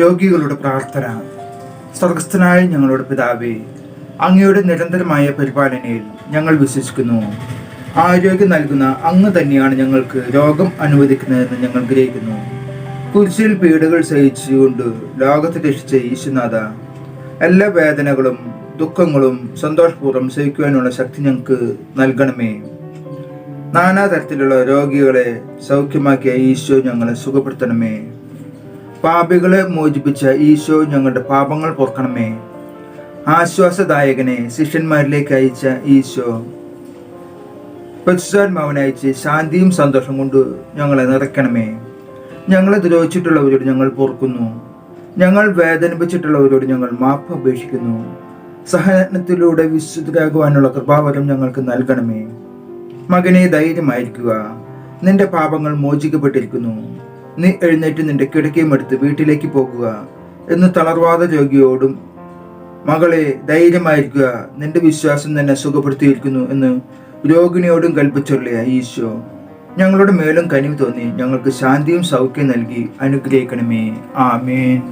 രോഗികളുടെ പ്രാർത്ഥന. സ്വർഗസ്ഥനായ ഞങ്ങളുടെ പിതാവേ അങ്ങയുടെ നിരന്തരമായ പരിപാലനയിൽ ഞങ്ങൾ വിശ്വസിക്കുന്നു. ആരോഗ്യം നൽകുന്ന അങ്ങ് തന്നെയാണ് ഞങ്ങൾക്ക് രോഗം അനുവദിക്കുന്നതെന്ന് ഞങ്ങൾ ഗ്രഹിക്കുന്നു. കുരിശിൽ പീഡകൾ സഹിച്ചുകൊണ്ട് ലോകത്തെ രക്ഷിച്ച ഈശ്വനാഥ എല്ലാ വേദനകളും ദുഃഖങ്ങളും സന്തോഷപൂർവം സഹിക്കുവാനുള്ള ശക്തി ഞങ്ങൾക്ക് നൽകണമേ. നാനാതരത്തിലുള്ള രോഗികളെ സൗഖ്യമാക്കിയ ഈശോ ഞങ്ങളെ സുഖപ്പെടുത്തണമേ. പാപികളെ മോചിപ്പിച്ച ഈശോ ഞങ്ങളുടെ പാപങ്ങൾ പൊറുക്കണമേ ആശ്വാസദായകനെ ശിഷ്യന്മാരിലേക്ക് അയച്ച ഈശോ. പരിശുദ്ധാത്മാവനയച്ച് ശാന്തിയും സന്തോഷം കൊണ്ട് ഞങ്ങളെ നിറയ്ക്കണമേ. ഞങ്ങളെ ദ്രോഹിച്ചിട്ടുള്ളവരോട് ഞങ്ങൾ പൊറുക്കുന്നു. ഞങ്ങൾ വേദനിപ്പിച്ചിട്ടുള്ളവരോട് ഞങ്ങൾ മാപ്പ് അപേക്ഷിക്കുന്നു. സഹനത്തിലൂടെ വിശുദ്ധരാകുവാനുള്ള കൃപാവരം ഞങ്ങൾക്ക് നൽകണമേ. മകനെ ധൈര്യമായിരിക്കുക. നിന്റെ പാപങ്ങൾ മോചിക്കപ്പെട്ടിരിക്കുന്നു. നീ എഴുന്നേറ്റ് നിന്റെ കിടക്കയും എടുത്ത് വീട്ടിലേക്ക് പോകുക എന്ന് തളർവാദ രോഗിയോടും മകളെ ധൈര്യമായിരിക്കുക. നിന്റെ വിശ്വാസം തന്നെ സുഖപ്പെടുത്തിയിരിക്കുന്നു എന്ന് രോഗിണിയോടും കൽപ്പിച്ചുള്ള ഈശോ ഞങ്ങളുടെ മേലും കനിവ് തോന്നി. ഞങ്ങൾക്ക് ശാന്തിയും സൗഖ്യം നൽകി അനുഗ്രഹിക്കണമേ. ആമേൻ.